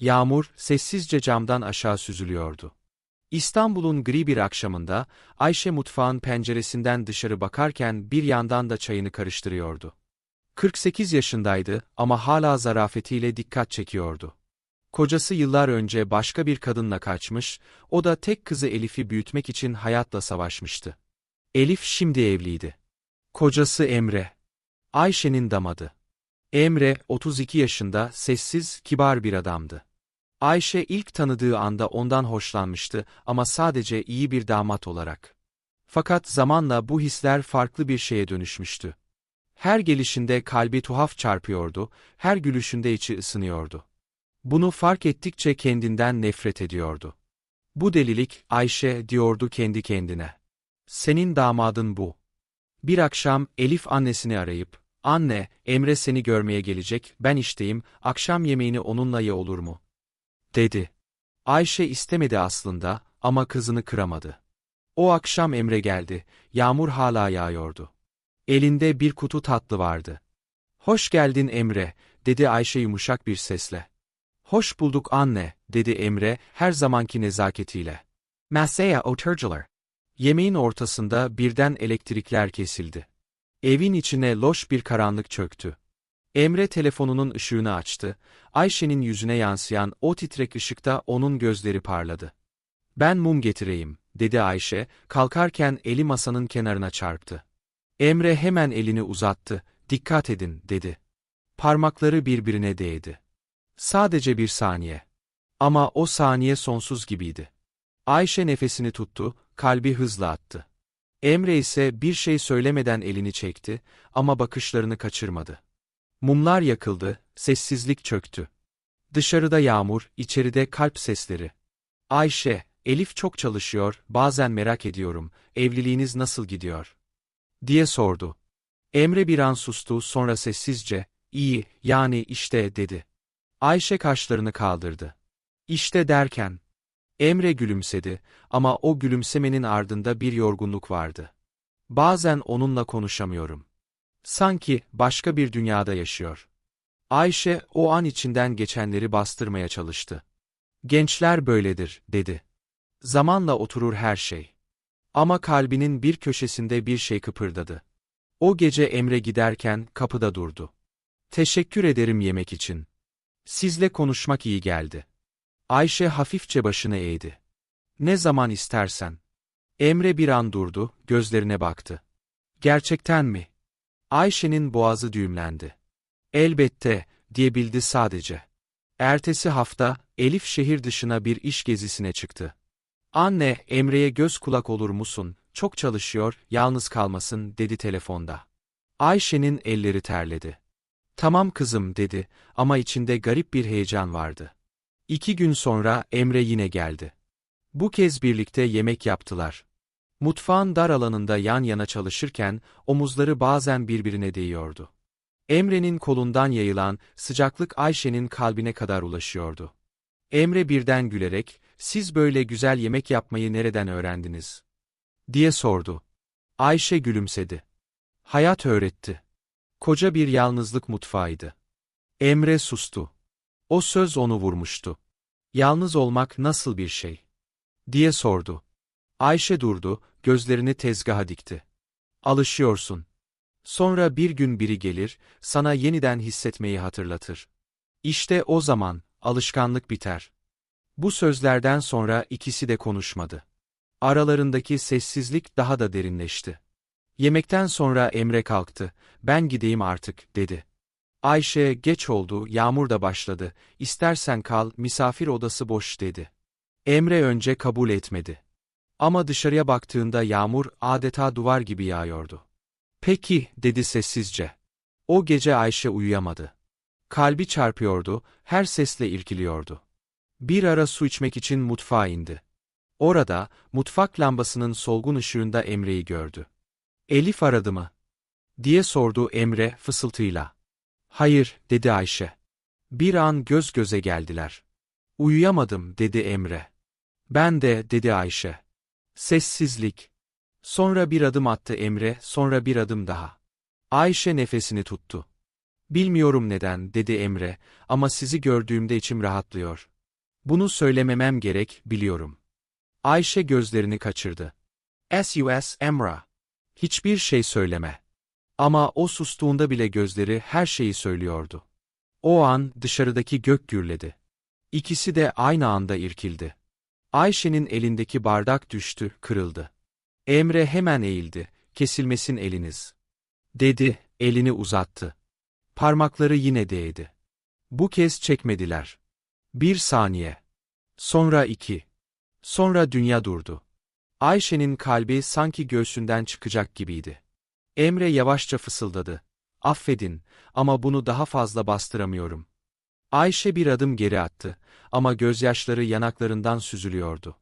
Yağmur, sessizce camdan aşağı süzülüyordu. İstanbul'un gri bir akşamında, Ayşe mutfağın penceresinden dışarı bakarken bir yandan da çayını karıştırıyordu. 48 yaşındaydı ama hala zarafetiyle dikkat çekiyordu. Kocası yıllar önce başka bir kadınla kaçmış, o da tek kızı Elif'i büyütmek için hayatla savaşmıştı. Elif şimdi evliydi. Kocası Emre. Ayşe'nin damadı. Emre, 32 yaşında, sessiz, kibar bir adamdı. Ayşe ilk tanıdığı anda ondan hoşlanmıştı ama sadece iyi bir damat olarak. Fakat zamanla bu hisler farklı bir şeye dönüşmüştü. Her gelişinde kalbi tuhaf çarpıyordu, her gülüşünde içi ısınıyordu. Bunu fark ettikçe kendinden nefret ediyordu. Bu delilik, Ayşe, diyordu kendi kendine. Senin damadın bu. Bir akşam Elif annesini arayıp, Anne, Emre seni görmeye gelecek, ben işteyim, akşam yemeğini onunla ye olur mu? Dedi. Ayşe istemedi aslında ama kızını kıramadı. O akşam Emre geldi, yağmur hala yağıyordu. Elinde bir kutu tatlı vardı. Hoş geldin Emre, dedi Ayşe yumuşak bir sesle. Hoş bulduk anne, dedi Emre, her zamanki nezaketiyle. Masaya oturdular. Yemeğin ortasında birden elektrikler kesildi. Evin içine loş bir karanlık çöktü. Emre telefonunun ışığını açtı. Ayşe'nin yüzüne yansıyan o titrek ışıkta onun gözleri parladı. Ben mum getireyim, dedi Ayşe, kalkarken eli masanın kenarına çarptı. Emre hemen elini uzattı, dikkat edin, dedi. Parmakları birbirine değdi. Sadece bir saniye. Ama o saniye sonsuz gibiydi. Ayşe nefesini tuttu, kalbi hızla attı. Emre ise bir şey söylemeden elini çekti ama bakışlarını kaçırmadı. Mumlar yakıldı, sessizlik çöktü. Dışarıda yağmur, içeride kalp sesleri. Ayşe, Elif çok çalışıyor, bazen merak ediyorum, evliliğiniz nasıl gidiyor? diye sordu. Emre bir an sustu, sonra sessizce, iyi, yani işte dedi. Ayşe kaşlarını kaldırdı. İşte derken. Emre gülümsedi ama o gülümsemenin ardında bir yorgunluk vardı. Bazen onunla konuşamıyorum. Sanki başka bir dünyada yaşıyor. Ayşe o an içinden geçenleri bastırmaya çalıştı. Gençler böyledir, dedi. Zamanla oturur her şey. Ama kalbinin bir köşesinde bir şey kıpırdadı. O gece Emre giderken kapıda durdu. Teşekkür ederim yemek için. Sizle konuşmak iyi geldi. Ayşe hafifçe başını eğdi. Ne zaman istersen. Emre bir an durdu, gözlerine baktı. Gerçekten mi? Ayşe'nin boğazı düğümlendi. Elbette, diyebildi sadece. Ertesi hafta, Elif şehir dışına bir iş gezisine çıktı. Anne, Emre'ye göz kulak olur musun, çok çalışıyor, yalnız kalmasın, dedi telefonda. Ayşe'nin elleri terledi. Tamam kızım, dedi ama içinde garip bir heyecan vardı. İki gün sonra Emre yine geldi. Bu kez birlikte yemek yaptılar. Mutfağın dar alanında yan yana çalışırken omuzları bazen birbirine değiyordu. Emre'nin kolundan yayılan sıcaklık Ayşe'nin kalbine kadar ulaşıyordu. Emre birden gülerek, siz böyle güzel yemek yapmayı nereden öğrendiniz? diye sordu. Ayşe gülümsedi. Hayat öğretti. Koca bir yalnızlık mutfağıydı. Emre sustu. O söz onu vurmuştu. Yalnız olmak nasıl bir şey? diye sordu. Ayşe durdu, gözlerini tezgaha dikti. Alışıyorsun. Sonra bir gün biri gelir, sana yeniden hissetmeyi hatırlatır. İşte o zaman, alışkanlık biter. Bu sözlerden sonra ikisi de konuşmadı. Aralarındaki sessizlik daha da derinleşti. Yemekten sonra Emre kalktı, ben gideyim artık, dedi. Ayşe, geç oldu, yağmur da başladı, istersen kal, misafir odası boş, dedi. Emre önce kabul etmedi. Ama dışarıya baktığında yağmur adeta duvar gibi yağıyordu. Peki, dedi sessizce. O gece Ayşe uyuyamadı. Kalbi çarpıyordu, her sesle irkiliyordu. Bir ara su içmek için mutfağa indi. Orada, mutfak lambasının solgun ışığında Emre'yi gördü. Elif aradı mı? diye sordu Emre fısıltıyla. Hayır, dedi Ayşe. Bir an göz göze geldiler. Uyuyamadım, dedi Emre. Ben de, dedi Ayşe. Sessizlik. Sonra bir adım attı Emre, sonra bir adım daha. Ayşe nefesini tuttu. Bilmiyorum neden, dedi Emre, ama sizi gördüğümde içim rahatlıyor. Bunu söylememem gerek, biliyorum. Ayşe gözlerini kaçırdı. SUS Emra. Hiçbir şey söyleme. Ama o sustuğunda bile gözleri her şeyi söylüyordu. O an dışarıdaki gök gürledi. İkisi de aynı anda irkildi. Ayşe'nin elindeki bardak düştü, kırıldı. Emre hemen eğildi, kesilmesin eliniz. Dedi, elini uzattı. Parmakları yine değdi. Bu kez çekmediler. Bir saniye. Sonra iki. Sonra dünya durdu. Ayşe'nin kalbi sanki göğsünden çıkacak gibiydi. Emre yavaşça fısıldadı. Affedin ama bunu daha fazla bastıramıyorum. Ayşe bir adım geri attı ama gözyaşları yanaklarından süzülüyordu.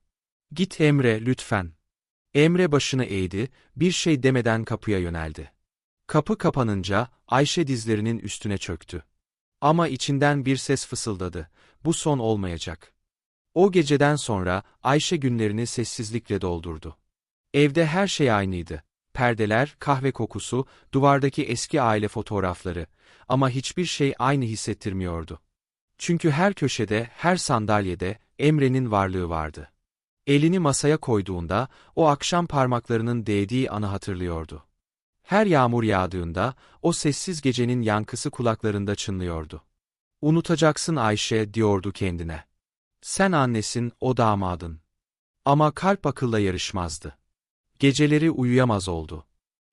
Git Emre lütfen. Emre başını eğdi, bir şey demeden kapıya yöneldi. Kapı kapanınca Ayşe dizlerinin üstüne çöktü. Ama içinden bir ses fısıldadı. Bu son olmayacak. O geceden sonra Ayşe günlerini sessizlikle doldurdu. Evde her şey aynıydı. Perdeler, kahve kokusu, duvardaki eski aile fotoğrafları. Ama hiçbir şey aynı hissettirmiyordu. Çünkü her köşede, her sandalyede Emre'nin varlığı vardı. Elini masaya koyduğunda, o akşam parmaklarının değdiği anı hatırlıyordu. Her yağmur yağdığında, o sessiz gecenin yankısı kulaklarında çınlıyordu. Unutacaksın Ayşe, diyordu kendine. Sen annesin, o damadın. Ama kalp akılla yarışmazdı. Geceleri uyuyamaz oldu.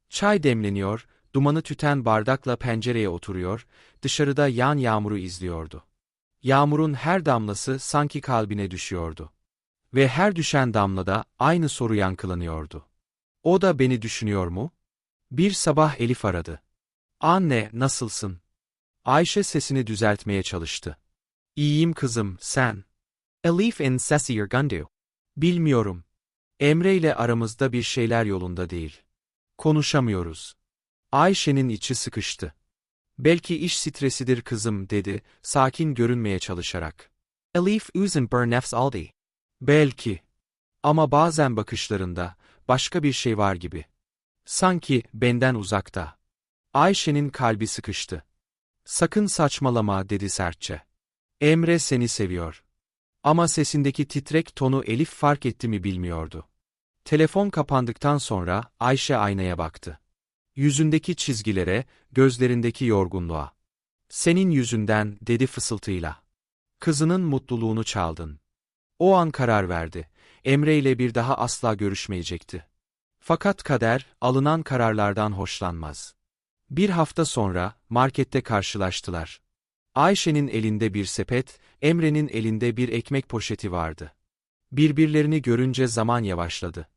Çay demleniyor, dumanı tüten bardakla pencereye oturuyor, dışarıda yan yağmuru izliyordu. Yağmurun her damlası sanki kalbine düşüyordu. Ve her düşen damlada aynı soru yankılanıyordu. O da beni düşünüyor mu? Bir sabah Elif aradı. Anne, nasılsın? Ayşe sesini düzeltmeye çalıştı. İyiyim kızım, sen. Elif in sesi Gundu. Bilmiyorum. Emre ile aramızda bir şeyler yolunda değil. Konuşamıyoruz. Ayşe'nin içi sıkıştı. Belki iş stresidir kızım dedi, sakin görünmeye çalışarak. Elif uzun bernefs aldi. Belki. Ama bazen bakışlarında, başka bir şey var gibi. Sanki, benden uzakta. Ayşe'nin kalbi sıkıştı. Sakın saçmalama dedi sertçe. Emre seni seviyor. Ama sesindeki titrek tonu Elif fark etti mi bilmiyordu. Telefon kapandıktan sonra Ayşe aynaya baktı. Yüzündeki çizgilere, gözlerindeki yorgunluğa. Senin yüzünden, dedi fısıltıyla. Kızının mutluluğunu çaldın. O an karar verdi. Emre ile bir daha asla görüşmeyecekti. Fakat kader, alınan kararlardan hoşlanmaz. Bir hafta sonra, markette karşılaştılar. Ayşe'nin elinde bir sepet, Emre'nin elinde bir ekmek poşeti vardı. Birbirlerini görünce zaman yavaşladı.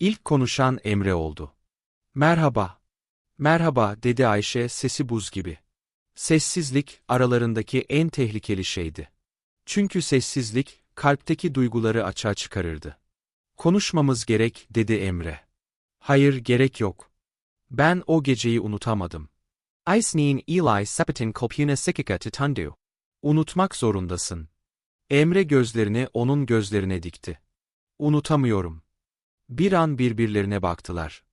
İlk konuşan Emre oldu. Merhaba. Merhaba, dedi Ayşe sesi buz gibi. Sessizlik, aralarındaki en tehlikeli şeydi. Çünkü sessizlik, kalpteki duyguları açığa çıkarırdı. Konuşmamız gerek, dedi Emre. Hayır, gerek yok. Ben o geceyi unutamadım. Aisnin Eli Sepetin Kopyuna Sikika Titandu. Unutmak zorundasın. Emre gözlerini onun gözlerine dikti. Unutamıyorum. Bir an birbirlerine baktılar.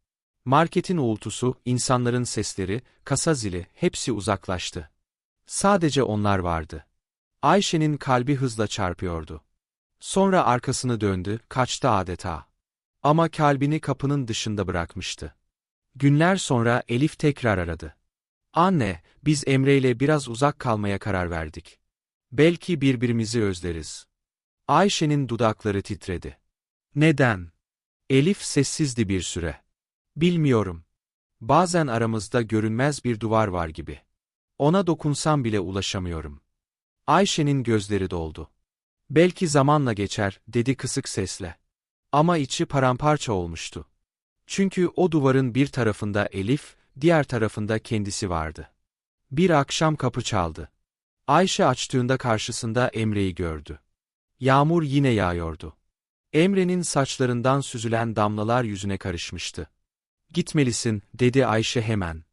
Marketin uğultusu, insanların sesleri, kasa zili, hepsi uzaklaştı. Sadece onlar vardı. Ayşe'nin kalbi hızla çarpıyordu. Sonra arkasını döndü, kaçtı adeta. Ama kalbini kapının dışında bırakmıştı. Günler sonra Elif tekrar aradı. Anne, biz Emre ile biraz uzak kalmaya karar verdik. Belki birbirimizi özleriz. Ayşe'nin dudakları titredi. Neden? Elif sessizdi bir süre. Bilmiyorum. Bazen aramızda görünmez bir duvar var gibi. Ona dokunsam bile ulaşamıyorum. Ayşe'nin gözleri doldu. Belki zamanla geçer, dedi kısık sesle. Ama içi paramparça olmuştu. Çünkü o duvarın bir tarafında Elif, diğer tarafında kendisi vardı. Bir akşam kapı çaldı. Ayşe açtığında karşısında Emre'yi gördü. Yağmur yine yağıyordu. Emre'nin saçlarından süzülen damlalar yüzüne karışmıştı. Gitmelisin, dedi Ayşe hemen.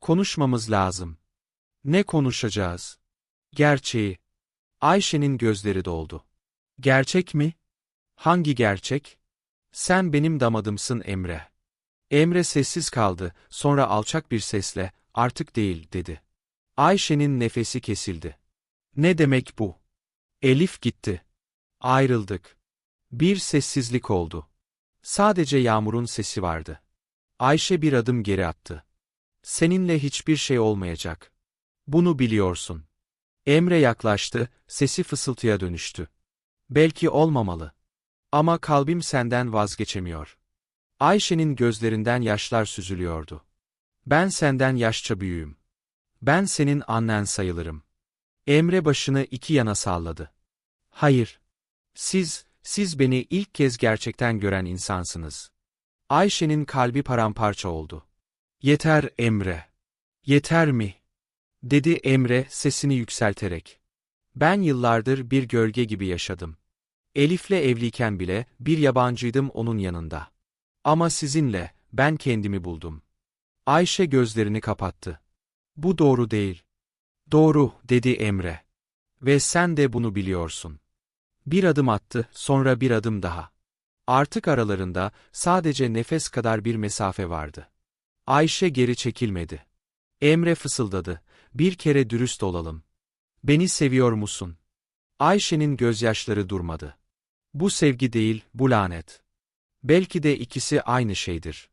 Konuşmamız lazım. Ne konuşacağız? Gerçeği. Ayşe'nin gözleri doldu. Gerçek mi? Hangi gerçek? Sen benim damadımsın Emre. Emre sessiz kaldı, sonra alçak bir sesle, artık değil, dedi. Ayşe'nin nefesi kesildi. Ne demek bu? Elif gitti. Ayrıldık. Bir sessizlik oldu. Sadece Yağmur'un sesi vardı. Ayşe bir adım geri attı. Seninle hiçbir şey olmayacak. Bunu biliyorsun. Emre yaklaştı, sesi fısıltıya dönüştü. Belki olmamalı. Ama kalbim senden vazgeçemiyor. Ayşe'nin gözlerinden yaşlar süzülüyordu. Ben senden yaşça büyüğüm. Ben senin annen sayılırım. Emre başını iki yana salladı. Hayır. Siz, siz beni ilk kez gerçekten gören insansınız. Ayşe'nin kalbi paramparça oldu. Yeter Emre. Yeter mi? Dedi Emre sesini yükselterek. Ben yıllardır bir gölge gibi yaşadım. Elif'le evliyken bile bir yabancıydım onun yanında. Ama sizinle ben kendimi buldum. Ayşe gözlerini kapattı. Bu doğru değil. Doğru, dedi Emre. Ve sen de bunu biliyorsun. Bir adım attı, sonra bir adım daha. Artık aralarında sadece nefes kadar bir mesafe vardı. Ayşe geri çekilmedi. Emre fısıldadı. Bir kere dürüst olalım. Beni seviyor musun? Ayşe'nin gözyaşları durmadı. Bu sevgi değil, bu lanet. Belki de ikisi aynı şeydir.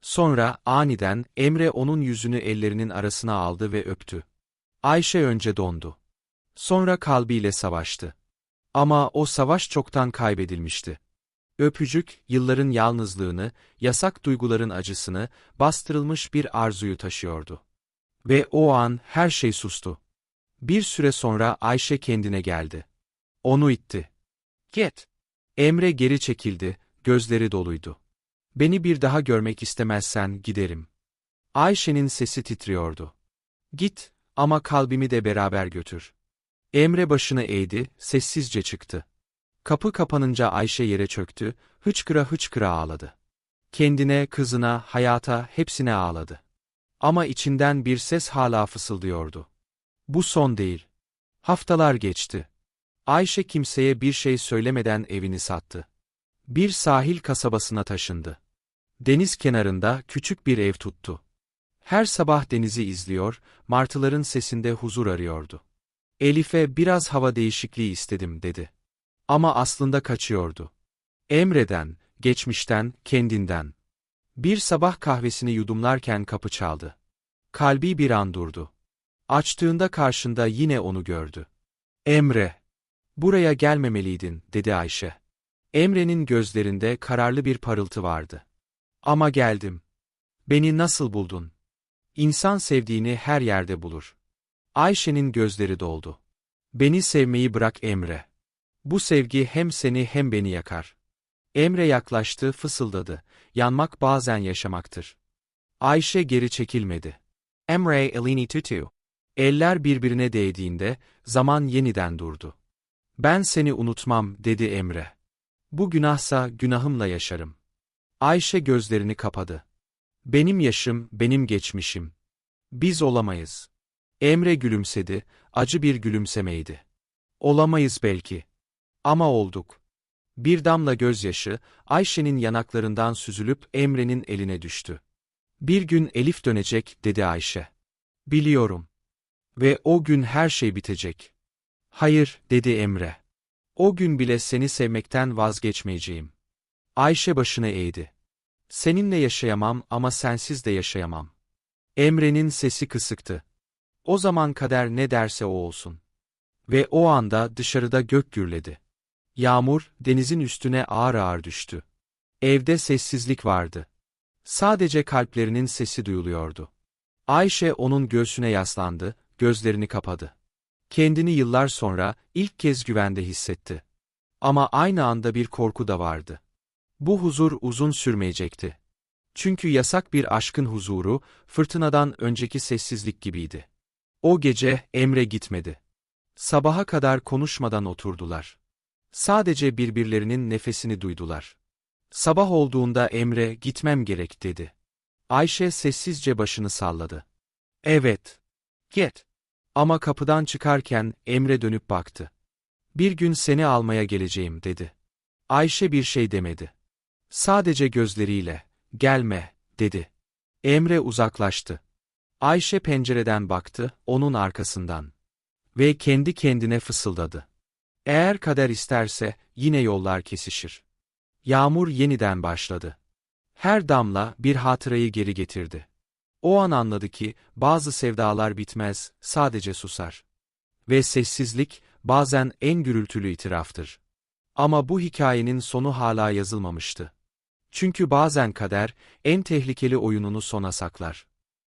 Sonra aniden Emre onun yüzünü ellerinin arasına aldı ve öptü. Ayşe önce dondu. Sonra kalbiyle savaştı. Ama o savaş çoktan kaybedilmişti. Öpücük, yılların yalnızlığını, yasak duyguların acısını, bastırılmış bir arzuyu taşıyordu. Ve o an her şey sustu. Bir süre sonra Ayşe kendine geldi. Onu itti. Git. Emre geri çekildi, gözleri doluydu. Beni bir daha görmek istemezsen giderim. Ayşe'nin sesi titriyordu. Git, ama kalbimi de beraber götür. Emre başını eğdi, sessizce çıktı. Kapı kapanınca Ayşe yere çöktü, hıçkıra hıçkıra ağladı. Kendine, kızına, hayata, hepsine ağladı. Ama içinden bir ses hala fısıldıyordu. Bu son değil. Haftalar geçti. Ayşe kimseye bir şey söylemeden evini sattı. Bir sahil kasabasına taşındı. Deniz kenarında küçük bir ev tuttu. Her sabah denizi izliyor, martıların sesinde huzur arıyordu. Elif'e biraz hava değişikliği istedim dedi. Ama aslında kaçıyordu. Emre'den, geçmişten, kendinden. Bir sabah kahvesini yudumlarken kapı çaldı. Kalbi bir an durdu. Açtığında karşında yine onu gördü. Emre! Buraya gelmemeliydin, dedi Ayşe. Emre'nin gözlerinde kararlı bir parıltı vardı. Ama geldim. Beni nasıl buldun? İnsan sevdiğini her yerde bulur. Ayşe'nin gözleri doldu. Beni sevmeyi bırak Emre. Bu sevgi hem seni hem beni yakar. Emre yaklaştı, fısıldadı. Yanmak bazen yaşamaktır. Ayşe geri çekilmedi. Emre elini tutu. Eller birbirine değdiğinde zaman yeniden durdu. Ben seni unutmam, dedi Emre. Bu günahsa günahımla yaşarım. Ayşe gözlerini kapadı. Benim yaşım, benim geçmişim. Biz olamayız. Emre gülümsedi, acı bir gülümsemeydi. Olamayız belki. Ama olduk. Bir damla gözyaşı, Ayşe'nin yanaklarından süzülüp Emre'nin eline düştü. Bir gün Elif dönecek, dedi Ayşe. Biliyorum. Ve o gün her şey bitecek. Hayır, dedi Emre. O gün bile seni sevmekten vazgeçmeyeceğim. Ayşe başını eğdi. Seninle yaşayamam ama sensiz de yaşayamam. Emre'nin sesi kısıktı. O zaman kader ne derse o olsun. Ve o anda dışarıda gök gürledi. Yağmur, denizin üstüne ağır ağır düştü. Evde sessizlik vardı. Sadece kalplerinin sesi duyuluyordu. Ayşe onun göğsüne yaslandı, gözlerini kapadı. Kendini yıllar sonra ilk kez güvende hissetti. Ama aynı anda bir korku da vardı. Bu huzur uzun sürmeyecekti. Çünkü yasak bir aşkın huzuru, fırtınadan önceki sessizlik gibiydi. O gece Emre gitmedi. Sabaha kadar konuşmadan oturdular. Sadece birbirlerinin nefesini duydular. Sabah olduğunda Emre gitmem gerek dedi. Ayşe sessizce başını salladı. Evet. Git. Ama kapıdan çıkarken Emre dönüp baktı. Bir gün seni almaya geleceğim dedi. Ayşe bir şey demedi. Sadece gözleriyle, gelme, dedi. Emre uzaklaştı. Ayşe pencereden baktı, onun arkasından. Ve kendi kendine fısıldadı. Eğer kader isterse, yine yollar kesişir. Yağmur yeniden başladı. Her damla bir hatırayı geri getirdi. O an anladı ki, bazı sevdalar bitmez, sadece susar. Ve sessizlik, bazen en gürültülü itiraftır. Ama bu hikayenin sonu hala yazılmamıştı. Çünkü bazen kader, en tehlikeli oyununu sona saklar.